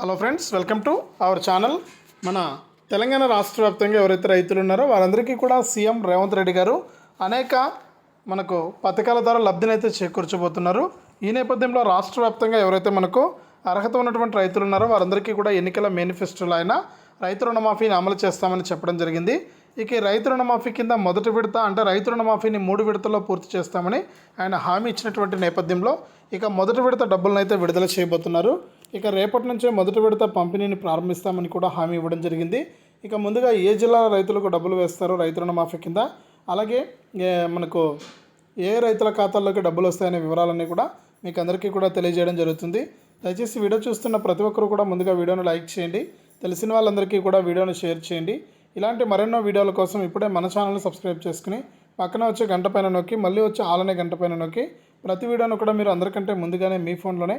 Hello friends welcome to our channel మన తెలంగాణ రాష్ట్ర వ్యాప్తంగా ఎవరైతే రైతులు ఉన్నారో వారందరికీ కూడా సీఎం రేవంత్ రెడ్డి గారు అనేక మనకు పథకాల ద్వారా లబ్ధిని అయితే చేకూర్చబోతున్నారు. ఈ నేపథ్యంలో రాష్ట్ర వ్యాప్తంగా ఎవరైతే మనకు అర్హత ఉన్నటువంటి రైతులు ఉన్నారో వారందరికీ కూడా ఎన్నికల మేనిఫెస్టోలో ఆయన రైతు రుణమాఫీని అమలు చేస్తామని చెప్పడం జరిగింది. ఇక ఈ రైతు రుణమాఫీ కింద మొదటి విడత అంటే రైతు రుణమాఫీని మూడు విడతల్లో పూర్తి చేస్తామని ఆయన హామీ ఇచ్చినటువంటి నేపథ్యంలో ఇక మొదటి విడత డబ్బులను అయితే విడుదల చేయబోతున్నారు. ఇక రేపటి నుంచే మొదటి విడత పంపిణీని ప్రారంభిస్తామని కూడా హామీ ఇవ్వడం జరిగింది. ఇక ముందుగా ఏ జిల్లాల రైతులకు డబ్బులు వేస్తారో రైతు రుణమాఫీ కింద అలాగే మనకు ఏ రైతుల ఖాతాల్లోకి డబ్బులు వస్తాయనే వివరాలన్నీ కూడా మీకు అందరికీ కూడా తెలియజేయడం జరుగుతుంది. దయచేసి వీడియో చూస్తున్న ప్రతి ఒక్కరు కూడా ముందుగా వీడియోను లైక్ చేయండి. తెలిసిన వాళ్ళందరికీ కూడా వీడియోను షేర్ చేయండి. ఇలాంటి మరెన్నో వీడియోల కోసం ఇప్పుడే మన ఛానల్ని సబ్స్క్రైబ్ చేసుకుని పక్కన వచ్చే గంట పైన నొక్కి మళ్ళీ వచ్చే ఆలనే గంట పైన నొక్కి ప్రతి వీడియోను కూడా మీరు అందరికంటే ముందుగానే మీ ఫోన్లోనే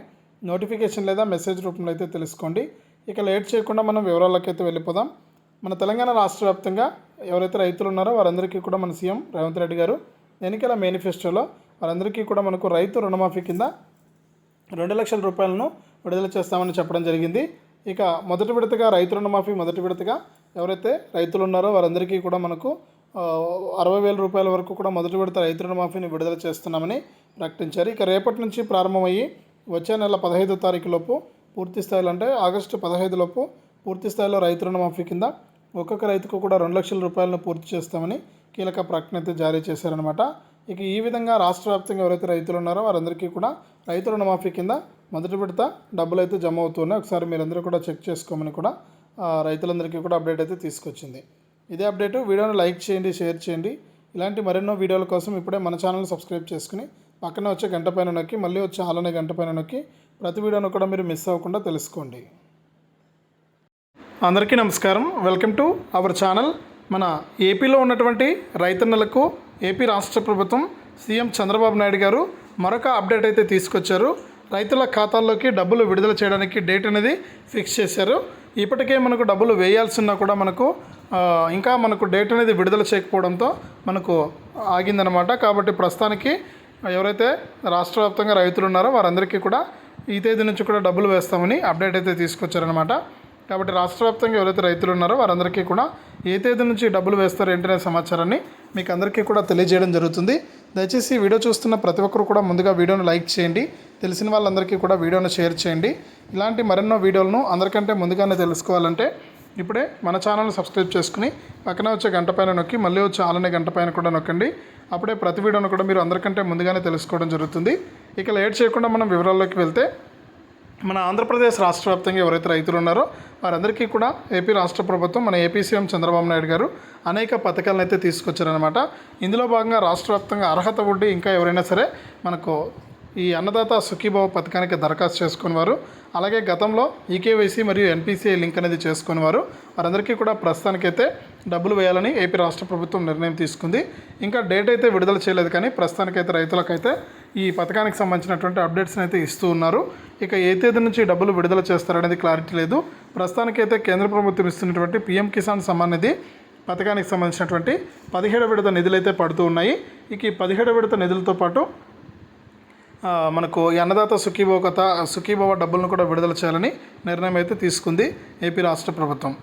నోటిఫికేషన్ లేదా మెసేజ్ రూపంలో అయితే తెలుసుకోండి. ఇక లేట్ చేయకుండా మనం వివరాల్లోకి అయితే వెళ్ళిపోదాం. మన తెలంగాణ రాష్ట్ర వ్యాప్తంగా ఎవరైతే రైతులు ఉన్నారో వారందరికీ కూడా మన సీఎం రేవంత్ రెడ్డి గారు ఎన్నికల మేనిఫెస్టోలో వారందరికీ కూడా మనకు రైతు రుణమాఫీ కింద రెండు లక్షల రూపాయలను విడుదల చేస్తామని చెప్పడం జరిగింది. ఇక మొదటి విడతగా రైతు రుణమాఫీ మొదటి విడతగా ఎవరైతే రైతులు ఉన్నారో వారందరికీ కూడా మనకు అరవై వేల రూపాయల వరకు కూడా మొదటి విడత రైతు రుణమాఫీని విడుదల చేస్తున్నామని ప్రకటించారు. ఇక రేపటి నుంచి ప్రారంభమయ్యి వచ్చే నెల పదహైదో తారీఖులోపు పూర్తి స్థాయిలో అంటే ఆగస్టు పదహైదులోపు పూర్తి స్థాయిలో రైతు రుణమాఫీ కింద ఒక్కొక్క రైతుకు కూడా రెండు లక్షల రూపాయలను పూర్తి చేస్తామని కీలక ప్రకటన అయితే జారీ చేశారనమాట ఇక ఈ విధంగా రాష్ట్ర వ్యాప్తంగా ఎవరైతే రైతులు ఉన్నారో వారందరికీ కూడా రైతు రుణమాఫీ కింద మొదటి విడత డబ్బులు అయితే జమ అవుతున్నాయి. ఒకసారి మీరందరూ కూడా చెక్ చేసుకోమని కూడా రైతులందరికీ కూడా అప్డేట్ అయితే తీసుకొచ్చింది. ఇదే అప్డేట్. వీడియోని లైక్ చేయండి షేర్ చేయండి. ఇలాంటి మరెన్నో వీడియోల కోసం ఇప్పుడే మన ఛానల్ సబ్స్క్రైబ్ చేసుకుని పక్కన వచ్చే గంట పైన నొక్కి మళ్ళీ వచ్చే హాలనే గంట పైన నొక్కి ప్రతి వీడియోను కూడా మీరు మిస్ అవ్వకుండా తెలుసుకోండి. అందరికీ నమస్కారం. Welcome to our channel. మన ఏపీలో ఉన్నటువంటి రైతన్నలకు ఏపీ రాష్ట్ర ప్రభుత్వం సీఎం చంద్రబాబు నాయుడు గారు మరొక అప్డేట్ అయితే తీసుకొచ్చారు. రైతుల ఖాతాల్లోకి డబ్బులు విడుదల చేయడానికి డేట్ అనేది ఫిక్స్ చేశారు. ఇప్పటికే మనకు డబ్బులు వేయాల్సి కూడా మనకు ఇంకా మనకు డేట్ అనేది విడుదల చేయకపోవడంతో మనకు ఆగిందనమాట కాబట్టి ప్రస్తుతానికి ఎవరైతే రాష్ట్ర వ్యాప్తంగా రైతులు ఉన్నారో వారందరికీ కూడా ఈ తేదీ నుంచి కూడా డబ్బులు వేస్తామని అప్డేట్ అయితే తీసుకొచ్చారనమాట కాబట్టి రాష్ట్ర వ్యాప్తంగా ఎవరైతే రైతులు ఉన్నారో వారందరికీ కూడా ఏ తేదీ నుంచి డబ్బులు వేస్తారో ఏంటనే సమాచారాన్ని మీకు అందరికీ కూడా తెలియజేయడం జరుగుతుంది. దయచేసి వీడియో చూస్తున్న ప్రతి ఒక్కరు కూడా ముందుగా వీడియోను లైక్ చేయండి తెలిసిన వాళ్ళందరికీ కూడా వీడియోను షేర్ చేయండి. ఇలాంటి మరెన్నో వీడియోలను అందరికంటే ముందుగానే తెలుసుకోవాలంటే ఇప్పుడే మన ఛానల్ని సబ్స్క్రైబ్ చేసుకుని పక్కన వచ్చే గంట పైన నొక్కి మళ్ళీ వచ్చే ఆలనే గంట పైన కూడా నొక్కండి. అప్పుడే ప్రతి వీడియోను కూడా మీరు అందరికంటే ముందుగానే తెలుసుకోవడం జరుగుతుంది. ఇక లేట్ చేయకుండా మనం వివరాల్లోకి వెళ్తే మన ఆంధ్రప్రదేశ్ రాష్ట్ర వ్యాప్తంగా ఎవరైతే రైతులు ఉన్నారో వారందరికీ కూడా ఏపీ రాష్ట్ర ప్రభుత్వం మన ఏపీ సీఎం చంద్రబాబు నాయుడు గారు అనేక పథకాలను అయితే తీసుకొచ్చారనమాట ఇందులో భాగంగా రాష్ట్ర వ్యాప్తంగా అర్హత ఉండి ఇంకా ఎవరైనా సరే మనకు ఈ అన్నదాత సుఖీభావ పథకానికి దరఖాస్తు చేసుకుని వారు అలాగే గతంలో ఈకేవైసీ మరియు ఎన్పిసిఐ లింక్ అనేది చేసుకుని వారు వారందరికీ కూడా ప్రస్తుతానికైతే డబ్బులు వేయాలని ఏపీ రాష్ట్ర ప్రభుత్వం నిర్ణయం తీసుకుంది. ఇంకా డేట్ అయితే విడుదల చేయలేదు కానీ ప్రస్తుతానికైతే రైతులకైతే ఈ పథకానికి సంబంధించినటువంటి అప్డేట్స్ని అయితే ఇస్తూ ఉన్నారు. ఇక ఏ తేదీ నుంచి డబ్బులు విడుదల చేస్తారనేది క్లారిటీ లేదు. ప్రస్తుతానికైతే కేంద్ర ప్రభుత్వం ఇస్తున్నటువంటి పీఎం కిసాన్ సమ్మాన్ నిధి పథకానికి సంబంధించినటువంటి పదిహేడు విడత నిధులు అయితే పడుతూ ఉన్నాయి. ఇక ఈ పదిహేడు విడత నిధులతో పాటు మనకు ఈ అన్నదాత సుఖీభవ కథ సుఖీభవ డబ్బులను కూడా విడుదల చేయాలని నిర్ణయం అయితే తీసుకుంది ఏపీ రాష్ట్ర ప్రభుత్వం.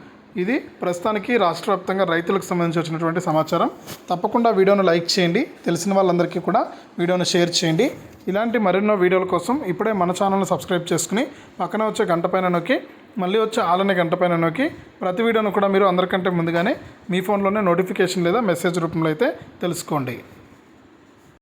ఇది ప్రస్తుతానికి రాష్ట్ర వ్యాప్తంగా రైతులకు సంబంధించి వచ్చినటువంటి సమాచారం. తప్పకుండా వీడియోను లైక్ చేయండి. తెలిసిన వాళ్ళందరికీ కూడా వీడియోను షేర్ చేయండి. ఇలాంటి మరెన్నో వీడియోల కోసం ఇప్పుడే మన ఛానల్ని సబ్స్క్రైబ్ చేసుకుని పక్కన వచ్చే గంట పైన నొక్కి మళ్ళీ వచ్చే ఆలనే గంట పైన నొక్కి ప్రతి వీడియోను కూడా మీరు అందరికంటే ముందుగానే మీ ఫోన్లోనే నోటిఫికేషన్ లేదా మెసేజ్ రూపంలో అయితే తెలుసుకోండి.